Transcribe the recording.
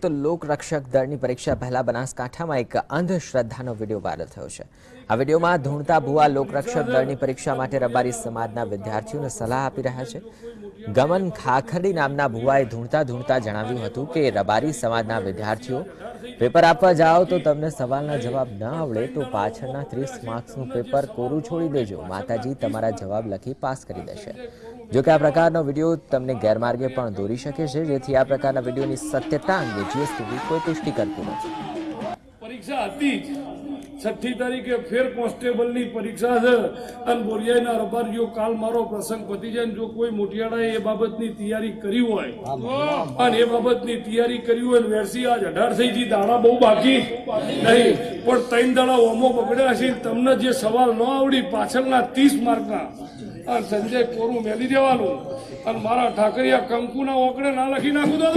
તો લોકરક્ષક દળની પરીક્ષા પહેલા બનાસકાંઠામાં એક અંધશ્રદ્ધાનો વીડિયો વાયરલ થયો છે. આ વિડીયોમાં ધૂણતા ભુવા લોકરક્ષક દળની પરીક્ષા માટે રબારી સમાજના વિદ્યાર્થીઓને સલાહ આપી રહ્યા છે. ગમન ખાખરડી નામના ભુવાએ ધૂણતા ધૂણતા જણાવ્યું હતું કે રબારી સમાજના વિદ્યાર્થીઓ, પેપર આપવા જાઓ તો તમને સવાલના જવાબ ન આવડે તો પાછળના ત્રીસ માર્ક્સનું પેપર કોરું છોડી દેજો. માતાજી તમારા જવાબ લખી પાસ કરી દેશે. જો કે આ પ્રકારનો વીડિયો તમને ગેરમાર્ગે પણ દોરી શકે છે, જેથી આ પ્રકારના વિડીયોની સત્યતા અંગે જીએસટીવી કોઈ પુષ્ટિ કરતું નથી. પરીક્ષા હતી છઠ્ઠી તારીખે ફેર કોન્સ્ટેબલની પરીક્ષા છે. અને બોરિયાના રબારીઓ કાલ મારો પ્રસંગ પતી જાય ને જો કોઈ મોટિયાળાએ એ બાબતની તૈયારી કરી હોય અને એ બાબતની તૈયારી કરી હોય વેરસી આજ અઢાર થઈ ગઈ દાણા બહુ બાકી. નહીં પણ ત્રણ દાણા ઓમો બગડ્યા છે તમને જે સવાલ ન આવડી પાછળના ત્રીસ માર્કના. અને સંજય કોરું મેલી દેવાનું. અને મારા ઠાકરિયા કંકુના ઓકડે ના લખી નાખું તો?